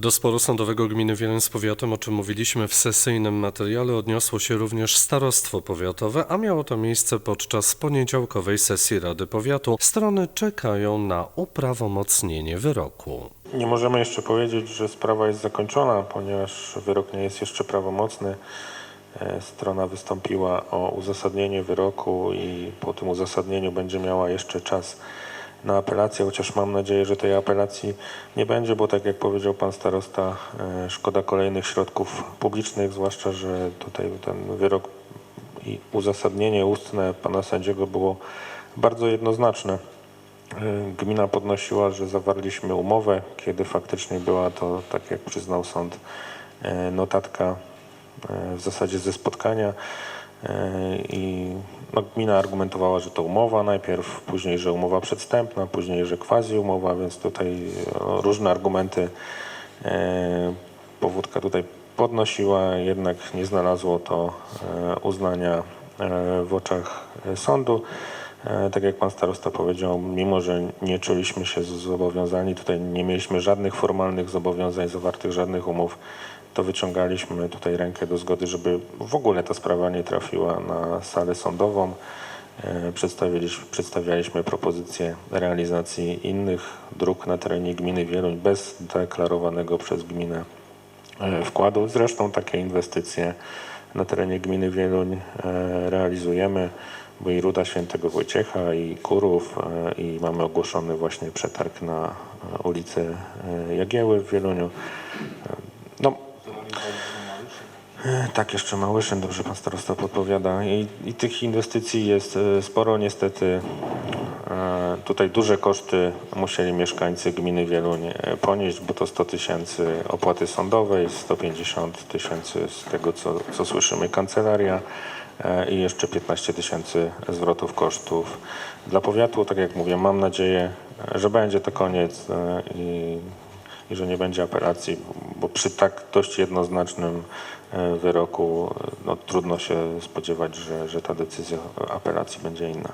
Do sporu sądowego gminy Wieluń z powiatem, o czym mówiliśmy w sesyjnym materiale, odniosło się również starostwo powiatowe, a miało to miejsce podczas poniedziałkowej sesji Rady Powiatu. Strony czekają na uprawomocnienie wyroku. Nie możemy jeszcze powiedzieć, że sprawa jest zakończona, ponieważ wyrok nie jest jeszcze prawomocny. E, Strona wystąpiła o uzasadnienie wyroku i po tym uzasadnieniu będzie miała jeszcze czas na apelację, chociaż mam nadzieję, że tej apelacji nie będzie, bo tak jak powiedział pan starosta, e, szkoda kolejnych środków publicznych, zwłaszcza, że tutaj ten wyrok i uzasadnienie ustne pana sędziego było bardzo jednoznaczne. Y, Gmina podnosiła, że zawarliśmy umowę, kiedy faktycznie była to, tak jak przyznał sąd, e, notatka e, w zasadzie ze spotkania E, i no, gmina argumentowała, że to umowa najpierw, później, że umowa przedstępna, później, że quasi umowa, więc tutaj e, różne argumenty e, powódka tutaj podnosiła, jednak nie znalazło to e, uznania e, w oczach e, sądu. E, Tak jak pan starosta powiedział, mimo że nie czuliśmy się zobowiązani, tutaj nie mieliśmy żadnych formalnych zobowiązań, zawartych żadnych umów, to wyciągaliśmy tutaj rękę do zgody, żeby w ogóle ta sprawa nie trafiła na salę sądową. E, Przedstawiliśmy, przedstawialiśmy propozycję realizacji innych dróg na terenie gminy Wieluń bez deklarowanego przez gminę e, wkładu. Zresztą takie inwestycje na terenie gminy Wieluń realizujemy, i Ruda Świętego Wojciecha, i Kurów, e, i mamy ogłoszony właśnie przetarg na e, ulicę e, Jagieły w Wieluniu. No, Tak, jeszcze Małyszyn, dobrze pan starosta podpowiada. I, I tych inwestycji jest sporo. Niestety tutaj duże koszty musieli mieszkańcy gminy Wieluń ponieść, bo to 100 tysięcy opłaty sądowej, 150 tysięcy z tego, co, co słyszymy, kancelaria i jeszcze 15 tysięcy zwrotów kosztów. Dla powiatu, tak jak mówię, mam nadzieję, że będzie to koniec e, i i że nie będzie apelacji, bo przy tak dość jednoznacznym e, wyroku e, no, trudno się spodziewać, że, że ta decyzja apelacji będzie inna.